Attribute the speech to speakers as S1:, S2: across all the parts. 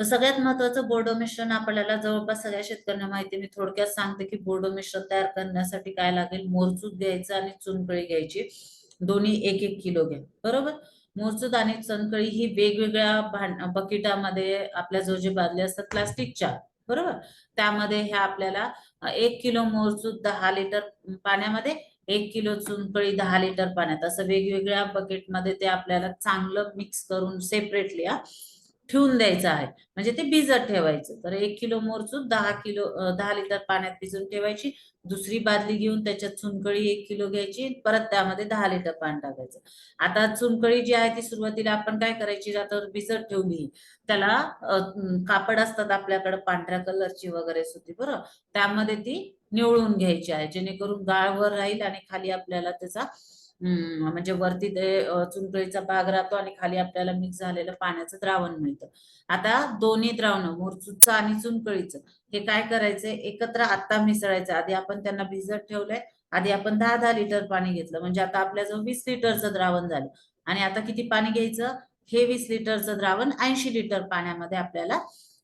S1: तर सगळ्यात महत्वाचं बोर्डो मिश्रण आपल्याला जवळपास सगळ्या शेतकऱ्यांना माहिती मी थोडक्यात सांगते की बोर्डो मिश्रण तयार करण्यासाठी काय लागेल? मोरचूत घ्यायचं आणि चुनकळी घ्यायची. दोन्ही एक एक किलो घ्या. बरोबर? मोरचूत आणि चुनकळी ही वेगवेगळ्या भांड बकेटामध्ये आपल्या जो जे बादल्या असतात प्लास्टिकच्या. बरोबर? त्यामध्ये ह्या आपल्याला एक किलो मोरचूत दहा लिटर पाण्यामध्ये एक किलो चुनकळी दहा लिटर पाण्यात. असं वेगवेगळ्या बकेटमध्ये ते आपल्याला चांगलं मिक्स करून सेपरेटली ठेवून द्यायचं आहे. म्हणजे ते भिजत ठेवायचं. तर एक किलो मोरचूत दहा किलो दहा लिटर पाण्यात भिजून ठेवायची. दुसरी बादली घेऊन त्याच्यात चुनकळी एक किलो घ्यायची. परत त्यामध्ये दहा लिटर पाणी टाकायचं. आता चुनकळी जी आहे ती सुरुवातीला आपण काय करायची? आता भिजत ठेवली. त्याला कापड असतात आपल्याकडे पांढऱ्या कलरची वगैरे सुद्धा बरं? त्यामध्ये ती निवळून घ्यायची आहे. जेणेकरून गाळवर राहील आणि खाली आपल्याला त्याचा म्हणजे वरती ते चुनकळीचा भाग राहतो आणि खाली आपल्याला मिक्स झालेलं पाण्याचं द्रावण मिळतं. आता दोन्ही द्रावण मोरचूचं आणि चुनकळीचं हे काय करायचंय? एकत्र आता मिसळायचं. आधी आपण त्यांना भिजत ठेवलंय. आधी आपण दहा दहा लिटर पाणी घेतलं. म्हणजे आता आपल्याजवळ वीस लिटरचं द्रावण झालं. आणि आता किती पाणी घ्यायचं? हे वीस लिटरचं द्रावण ऐंशी लिटर पाण्यामध्ये आपल्याला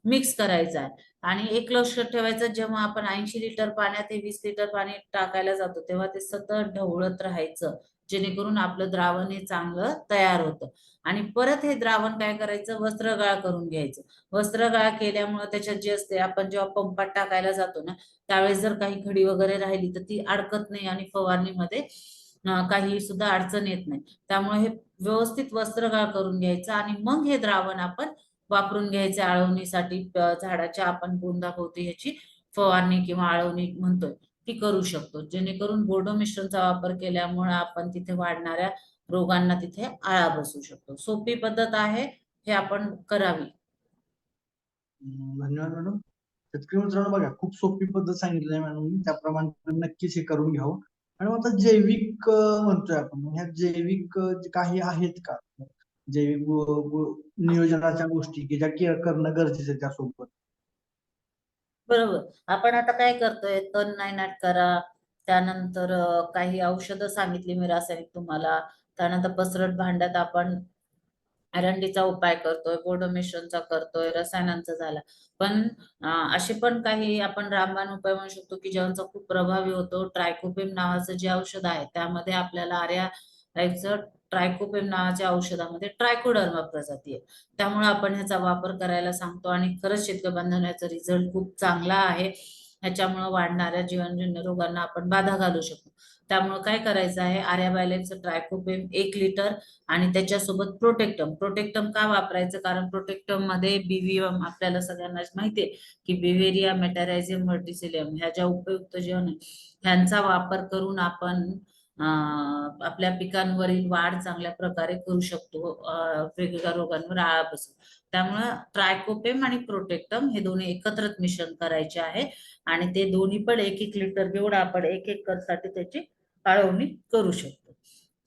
S1: मिक्स करायचं आहे. आणि एक लक्ष ठेवायचं जेव्हा आपण ऐंशी लिटर पाण्यात हे वीस लिटर पाणी टाकायला जातो तेव्हा ते सतत ढवळत राहायचं जेणेकरून आपलं द्रावण हे चांगलं तयार होतं. आणि परत हे द्रावण काय करायचं? वस्त्रगाळ करून घ्यायचं. वस्त्रगाळ केल्यामुळे त्याच्यात जे असते आपण जेव्हा पंपात टाकायला जातो ना त्यावेळेस जर काही खडी वगैरे राहिली तर ती अडकत नाही आणि फवारणीमध्ये काही सुद्धा अडचण येत नाही. त्यामुळे हे व्यवस्थित वस्त्रगाळ करून घ्यायचं आणि मग हे द्रावण आपण वापरून घ्यायचे आळवणीसाठी झाडाच्या आपण बोंदाभोवती ह्याची फवारणी किंवा आळवणी म्हणतोय ती करू शकतो. जेणेकरून बोर्डो मिश्रणचा वापर केल्यामुळे आपण तिथे वाढणाऱ्या रोगांना तिथे आळा बसू शकतो. सोपी पद्धत आहे हे आपण करावी.
S2: धन्यवाद मॅडम. शेतकरी मित्रांनो बघा खूप सोपी पद्धत सांगितली आहे मॅडम त्याप्रमाणे नक्कीच हे करून घ्यावं. आणि आता जैविक म्हणतोय आपण ह्या जैविक जे काही आहेत का? जैविक नियोजनाच्या गोष्टी की ज्या करणं गरजेचं आहे त्यासोबत.
S1: बरोबर. आपण आता काय करतोय? तण नायनाट करा. त्यानंतर काही औषधं सांगितली मी रासायनिक तुम्हाला. त्यानंतर पसरट भांड्यात आपण अरंडीचा उपाय करतोय बोडोमिशनचा करतोय रसायनांचा झाला. पण असे पण काही आपण रामबाण उपाय म्हणू शकतो की ज्यांचा खूप प्रभावी होतो ट्रायकोपिम नावाचं जे औषध आहे त्यामध्ये आपल्याला आर्या लाईफचं ट्रायकोपेम नावाच्या औषधामध्ये ट्रायकोडर्मा प्रजाती आहे. त्यामुळे आपण ह्याचा वापर करायला सांगतो आणि खरंच शेतकरी बांधवांनो याचा रिझल्ट खूप चांगला आहे. ह्याच्यामुळे वाढणाऱ्या जीवनजन्य रोगांना आपण बाधा घालू शकतो. त्यामुळे काय करायचं आहे? आर्या बायलेटचं एक लिटर आणि त्याच्यासोबत प्रोटेक्टम प्रोटेक्टम का वापरायचं? कारण प्रोटेक्टममध्ये बीव्हीएम आपल्याला सगळ्यांना माहितीये की बिव्हेरिया मेटॅरायझियम व्हर्टिसिलियम ह्या ज्या उपयुक्त जीवन ह्यांचा वापर करून आपण आपल्या पिकांवरील वाढ चांगल्या प्रकारे करू शकतो. वेगवेगळ्या रोगांवर आळा बसू त्यामुळं ट्रायकोपेम आणि प्रोटेक्टम हे दोन्ही एकत्रित मिश्रण करायचे आहे. आणि ते दोन्ही पण एक एक लिटर घेऊन आपण एक एक साठी त्याची फाळवणी करू शकतो.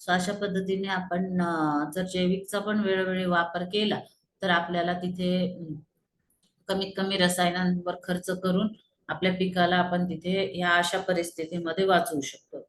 S1: सो अशा पद्धतीने आपण जर जैविकचा पण वेळोवेळी वापर केला तर आपल्याला तिथे कमीत कमी रसायनांवर खर्च करून आपल्या पिकाला आपण तिथे ह्या अशा परिस्थितीमध्ये वाचवू शकतो.